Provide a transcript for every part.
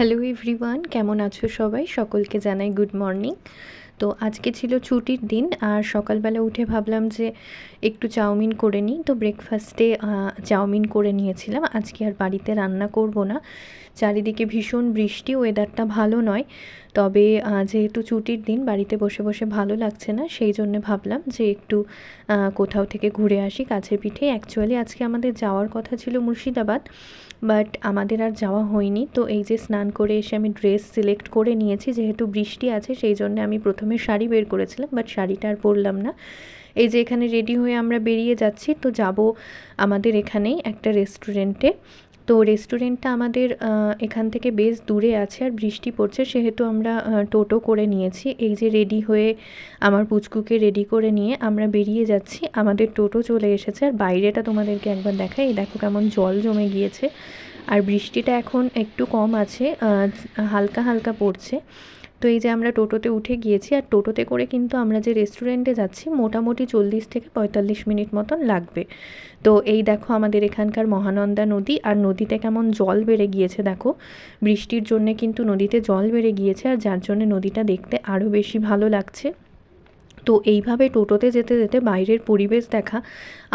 Hello everyone, কেমন আছো সবাই? সকলকে জানাই গুড মর্নিং। তো আজকে ছিল ছুটির দিন, আর সকালবেলা উঠে ভাবলাম যে একটু চাউমিন করে নিই। তো ব্রেকফাস্টে চাউমিন করে নিয়েছিলাম। আজকে আর বাড়িতে রান্না করব না। চারিদিকে ভীষণ বৃষ্টি ওয়েদারটা ভালো নয়। তবে যেহেতু ছুটির দিন, বাড়িতে বসে বসে ভালো লাগছে না, সেই জন্য ভাবলাম যে একটু কোথাও থেকে ঘুরে আসি। কাছে পিঠে অ্যাকচুয়ালি আজকে আমাদের যাওয়ার কথা ছিল মুর্শিদাবাদ। বাট আমাদের আর যাওয়া হয়নি। তো এই যে স্নান করে এসে আমি ড্রেস সিলেক্ট করে নিয়েছি, যেহেতু বৃষ্টি আছে সেই জন্য আমি প্রথমে শাড়ি বের করেছিলাম বাট শাড়িটা আর পরলাম না। এই যে এখানে রেডি হয়ে আমরা বেরিয়ে যাচ্ছি, তো যাব আমাদের এখানেই একটা রেস্টুরেন্টে তো রেস্টুরেন্টটা আমাদের এখান থেকে বেশ দূরে আছে আর বৃষ্টি পড়ছে, সেহেতু আমরা টোটো করে নিয়েছি। এই যে রেডি হয়ে আমার পুচকুকে রেডি করে নিয়ে আমরা বেরিয়ে যাচ্ছি। আমাদের টোটো চলে এসেছে আর বাইরেটা তোমাদেরকে একবার দেখাই। এই দেখো কেমন জল জমে গিয়েছে। আর বৃষ্টিটা এখন একটু কম আছে হালকা হালকা পড়ছে। তো এই যে আমরা টোটোতে উঠে গিয়েছি, আর টোটোতে করে কিন্তু আমরা যে রেস্টুরেন্টে যাচ্ছি, মোটামুটি চল্লিশ থেকে পঁয়তাল্লিশ মিনিট মতন লাগবে। তো এই দেখো আমাদের এখানকার মহানন্দা নদী, আর নদীতে কেমন জল বেড়ে গিয়েছে দেখো। বৃষ্টির জন্যে কিন্তু নদীতে জল বেড়ে গিয়েছে, আর যার জন্যে নদীটা দেখতে আরও বেশি ভালো লাগছে। তো এইভাবে টোটোতে যেতে যেতে বাইরের পরিবেশ দেখা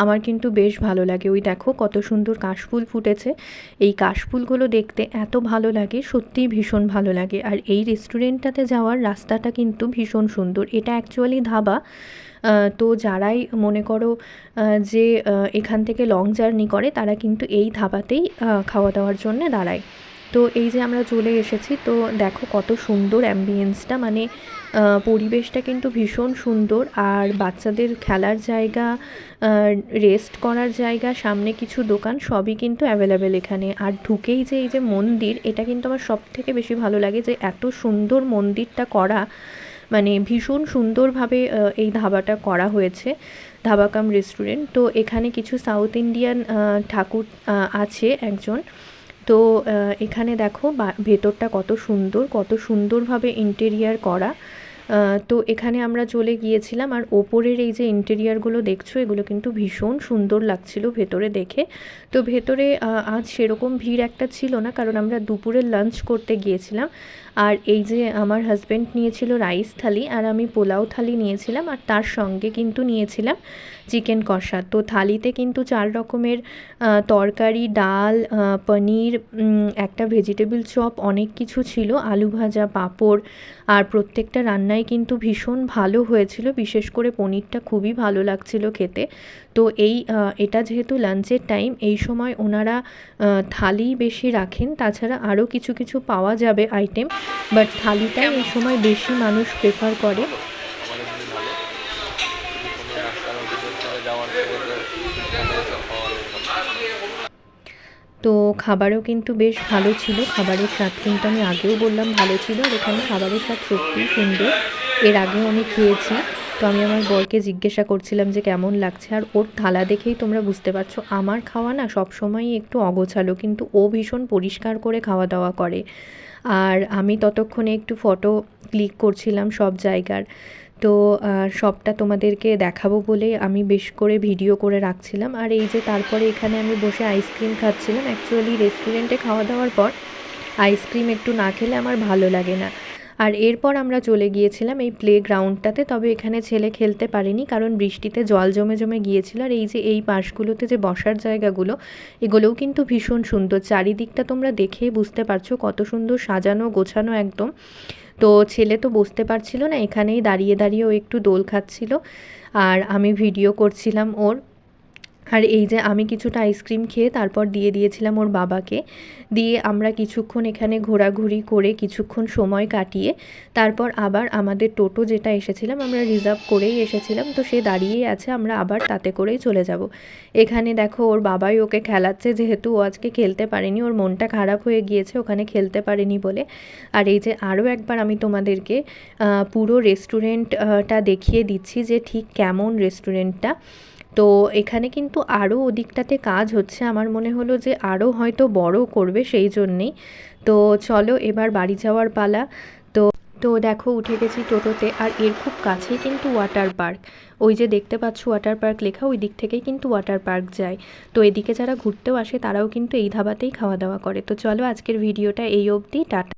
আমার কিন্তু বেশ ভালো লাগে। ওই দেখো কত সুন্দর কাশফুল ফুটেছে। এই কাশফুলগুলো দেখতে এত ভালো লাগে, সত্যিই ভীষণ ভালো লাগে। আর এই রেস্টুরেন্টটাতে যাওয়ার রাস্তাটা কিন্তু ভীষণ সুন্দর। এটা অ্যাকচুয়ালি ধাবা। তো যারাই মনে করো যে এখান থেকে লং জার্নি করে তারা কিন্তু এই ধাবাতেই খাওয়া দাওয়ার জন্য দাঁড়ায়। তো এই যে আমরা চলে এসেছি, তো দেখো কত সুন্দর অ্যাম্বিয়েন্সটা মানে পরিবেশটা কিন্তু ভীষণ সুন্দর। আর বাচ্চাদের খেলার জায়গা রেস্ট করার জায়গা, সামনে কিছু দোকান, সবই কিন্তু অ্যাভেলেবেল এখানে। আর ঢুকেই যে এই যে মন্দির, এটা কিন্তু আমার সব থেকে বেশি ভালো লাগে যে এত সুন্দর মন্দিরটা করা মানে ভীষণ সুন্দরভাবে এই ধাবাটা করা হয়েছে, ধাবাকাম রেস্টুরেন্ট তো এখানে কিছু সাউথ ইন্ডিয়ান ঠাকুর আছে একজন। তো এখানে দেখো ভেতরটা কত সুন্দর কত সুন্দরভাবে ইন্টেরিয়ার করা। তো এখানে আমরা চলে গিয়েছিলাম আর ওপরের এই যে ইন্টেরিয়ারগুলো দেখছ, এগুলো কিন্তু ভীষণ সুন্দর লাগছিল ভেতরে দেখে। তো ভেতরে আজ সেরকম ভিড় একটা ছিল না, কারণ আমরা দুপুরে লাঞ্চ করতে গিয়েছিলাম। আর এই যে আমার হাজব্যান্ড নিয়েছিল রাইস থালি আর আমি পোলাও থালি নিয়েছিলাম আর তার সঙ্গে কিন্তু নিয়েছিলাম চিকেন কষা। তো থালিতে কিন্তু চার রকমের তরকারি, ডাল পনির একটা ভেজিটেবল চপ অনেক কিছু ছিল, আলু ভাজা, পাঁপড় আর প্রত্যেকটা রান্নাই কিন্তু ভীষণ ভালো হয়েছিল বিশেষ করে পনিরটা খুবই ভালো লাগছিল খেতে। তো এই এটা যেহেতু লাঞ্চের টাইম এই সময় ওনারা থালি বেশি রাখেন তাছাড়া আরও কিছু কিছু পাওয়া যাবে আইটেম বাট থালিটাই এই সময় বেশি মানুষ প্রেফার করে। তো খাবারও কিন্তু বেশ ভালো ছিল। খাবারের স্বাদ কিন্তু আমি আগেও বললাম ভালো ছিল আর এখানে খাবারের স্বাদ সত্যিই সুন্দর। এর আগেও আমি খেয়েছি। তো আমি আমার বরকে জিজ্ঞাসা করছিলাম যে কেমন লাগছে? আর ওর থালা দেখেই তোমরা বুঝতে পারছ, আমার খাওয়া না সবসময়ই একটু অগোছালো, কিন্তু ও ভীষণ পরিষ্কার করে খাওয়া দাওয়া করে। আর আমি ততক্ষণে একটু ফটো ক্লিক করছিলাম সব জায়গার। তো সবটা তোমাদেরকে দেখাবো বলে আমি বেশ করে ভিডিও করে রাখছিলাম। আর এই যে তারপরে এখানে আমি বসে আইসক্রিম খাচ্ছিলাম। অ্যাকচুয়ালি রেস্টুরেন্টে খাওয়া দাওয়ার পর আইসক্রিম একটু না খেলে আমার ভালো লাগে না। আর এরপর আমরা চলে গিয়েছিলাম এই প্লে গ্রাউন্ডটাতে তবে এখানে ছেলে খেলতে পারেনি কারণ বৃষ্টিতে জল জমে জমে গিয়েছিল আর এই যে এই পাশগুলোতে যে বসার জায়গাগুলো, এগুলোও কিন্তু ভীষণ সুন্দর। চারিদিকটা তোমরা দেখেই বুঝতে পারছ কত সুন্দর সাজানো গোছানো একদম। তো ছেলে তো বসতে পারছিল না, এখানেই দাঁড়িয়ে দাঁড়িয়ে ও একটু দোল খাচ্ছিল। আর আমি ভিডিও করছিলাম ওর। আর এই যে আমি কিছুটা আইসক্রিম খেয়ে তারপর দিয়ে দিয়েছিলাম ওর বাবাকে। দিয়ে আমরা কিছুক্ষণ এখানে ঘোরাঘুরি করে কিছুক্ষণ সময় কাটিয়ে তারপর আবার আমাদের টোটো যেটা এসেছিলাম, আমরা রিজার্ভ করেই এসেছিলাম। তো সে দাঁড়িয়েই আছে, আমরা আবার তাতে করেই চলে যাব। এখানে দেখো ওর বাবাই ওকে খেলাচ্ছে, যেহেতু ও আজকে খেলতে পারেনি, ওর মনটা খারাপ হয়ে গিয়েছে, ওখানে খেলতে পারেনি বলে। আর এই যে আরও একবার আমি তোমাদেরকে পুরো রেস্টুরেন্টটা দেখিয়ে দিচ্ছি যে ঠিক কেমন রেস্টুরেন্টটা তো এখানে কিন্তু আরও ওদিকটাতে কাজ হচ্ছে। আমার মনে হলো যে আরও হয়তো বড় করবে সেই জন্যেই। তো চলো এবার বাড়ি যাওয়ার পালা। তো তো দেখো উঠে গেছি টোটোতে আর এর খুব কাছেই কিন্তু ওয়াটার পার্ক। ওই যে দেখতে পাচ্ছ ওয়াটার পার্ক লেখা, ওই দিক থেকেই কিন্তু ওয়াটার পার্ক যায়। তো এদিকে যারা ঘুরতেও আসে তারাও কিন্তু এই ধাবাতেই খাওয়া দাওয়া করে। তো চলো আজকের ভিডিওটা এই অবধি, টাটা।